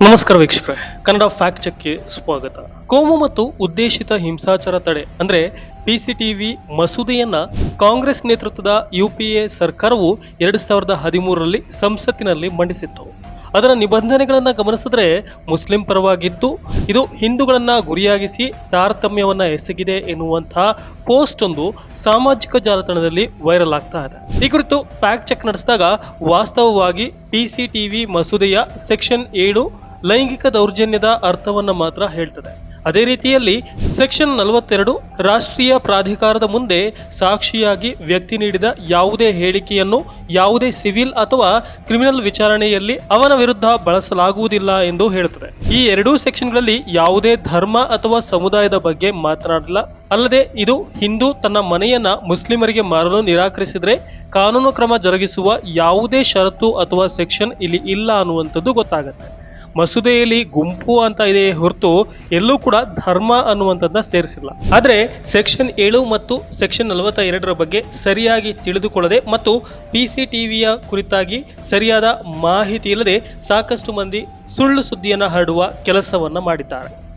ನಮಸ್ಕಾರ ವೀಕ್ಷಕರೇ, ಕನ್ನಡ ಫ್ಯಾಕ್ಟ್ ಚೆಕ್ಗೆ ಸ್ವಾಗತ. ಕೋಮು ಮತ್ತು ಉದ್ದೇಶಿತ ಹಿಂಸಾಚಾರ ತಡೆ ಅಂದ್ರೆ ಪಿಸಿಟಿವಿ ಮಸೂದೆಯನ್ನ ಕಾಂಗ್ರೆಸ್ ನೇತೃತ್ವದ ಯುಪಿಎ ಸರ್ಕಾರವು ಎರಡು ಸಾವಿರದ ಹದಿಮೂರರಲ್ಲಿ ಸಂಸತ್ತಿನಲ್ಲಿ ಮಂಡಿಸಿತ್ತು. ಅದರ ನಿಬಂಧನೆಗಳನ್ನು ಗಮನಿಸಿದ್ರೆ ಮುಸ್ಲಿಂ ಪರವಾಗಿದ್ದು, ಇದು ಹಿಂದೂಗಳನ್ನ ಗುರಿಯಾಗಿಸಿ ತಾರತಮ್ಯವನ್ನ ಎಸಗಿದೆ ಎನ್ನುವಂತಹ ಪೋಸ್ಟ್ ಒಂದು ಸಾಮಾಜಿಕ ಜಾಲತಾಣದಲ್ಲಿ ವೈರಲ್ ಆಗ್ತಾ ಇದೆ. ಈ ಕುರಿತು ಫ್ಯಾಕ್ಟ್ ಚೆಕ್ ನಡೆಸಿದಾಗ ವಾಸ್ತವವಾಗಿ ಪಿಸಿಟಿವಿ ಮಸೂದೆಯ ಸೆಕ್ಷನ್ ಏಳು ಲೈಂಗಿಕ ದೌರ್ಜನ್ಯದ ಅರ್ಥವನ್ನು ಮಾತ್ರ ಹೇಳ್ತದೆ. ಅದೇ ರೀತಿಯಲ್ಲಿ ಸೆಕ್ಷನ್ ನಲವತ್ತೆರಡು ರಾಷ್ಟ್ರೀಯ ಪ್ರಾಧಿಕಾರದ ಮುಂದೆ ಸಾಕ್ಷಿಯಾಗಿ ವ್ಯಕ್ತಿ ನೀಡಿದ ಯಾವುದೇ ಹೇಳಿಕೆಯನ್ನು ಯಾವುದೇ ಸಿವಿಲ್ ಅಥವಾ ಕ್ರಿಮಿನಲ್ ವಿಚಾರಣೆಯಲ್ಲಿ ಅವನ ವಿರುದ್ಧ ಬಳಸಲಾಗುವುದಿಲ್ಲ ಎಂದು ಹೇಳುತ್ತದೆ. ಈ ಎರಡೂ ಸೆಕ್ಷನ್ಗಳಲ್ಲಿ ಯಾವುದೇ ಧರ್ಮ ಅಥವಾ ಸಮುದಾಯದ ಬಗ್ಗೆ ಮಾತನಾಡಿಲ್ಲ ಅಲ್ಲದೆ ಇದು ಹಿಂದೂ ತನ್ನ ಮನೆಯನ್ನ ಮುಸ್ಲಿಮರಿಗೆ ಮಾರಲು ನಿರಾಕರಿಸಿದರೆ ಕಾನೂನು ಕ್ರಮ ಜರುಗಿಸುವ ಯಾವುದೇ ಷರತ್ತು ಅಥವಾ ಸೆಕ್ಷನ್ ಇಲ್ಲಿ ಇಲ್ಲ ಅನ್ನುವಂಥದ್ದು ಗೊತ್ತಾಗುತ್ತೆ. ಮಸೂದೆಯಲ್ಲಿ ಗುಂಪು ಅಂತ ಇದೆ ಹೊರತು ಎಲ್ಲೂ ಕೂಡ ಧರ್ಮ ಅನ್ನುವಂಥದ್ದನ್ನ ಸೇರಿಸಿಲ್ಲ. ಆದರೆ ಸೆಕ್ಷನ್ ಏಳು ಮತ್ತು ಸೆಕ್ಷನ್ ನಲವತ್ತ ಎರಡರ ಬಗ್ಗೆ ಸರಿಯಾಗಿ ತಿಳಿದುಕೊಳ್ಳದೆ ಮತ್ತು ಪಿ ಸಿ ಟಿವಿಯ ಕುರಿತಾಗಿ ಸರಿಯಾದ ಮಾಹಿತಿ ಇಲ್ಲದೆ ಸಾಕಷ್ಟು ಮಂದಿ ಸುಳ್ಳು ಸುದ್ದಿಯನ್ನ ಹರಡುವ ಕೆಲಸವನ್ನ ಮಾಡಿದ್ದಾರೆ.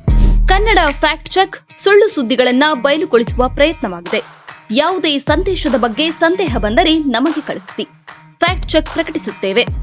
ಕನ್ನಡ ಫ್ಯಾಕ್ಟ್ ಚೆಕ್ ಸುಳ್ಳು ಸುದ್ದಿಗಳನ್ನ ಬಯಲುಗೊಳಿಸುವ ಪ್ರಯತ್ನವಾಗಿದೆ. ಯಾವುದೇ ಸಂದೇಶದ ಬಗ್ಗೆ ಸಂದೇಹ ಬಂದರೆ ನಮಗೆ ಕಳುಹಿಸಿ. Fact check ಪ್ರಕಟಿಸುತ್ತೇವೆ.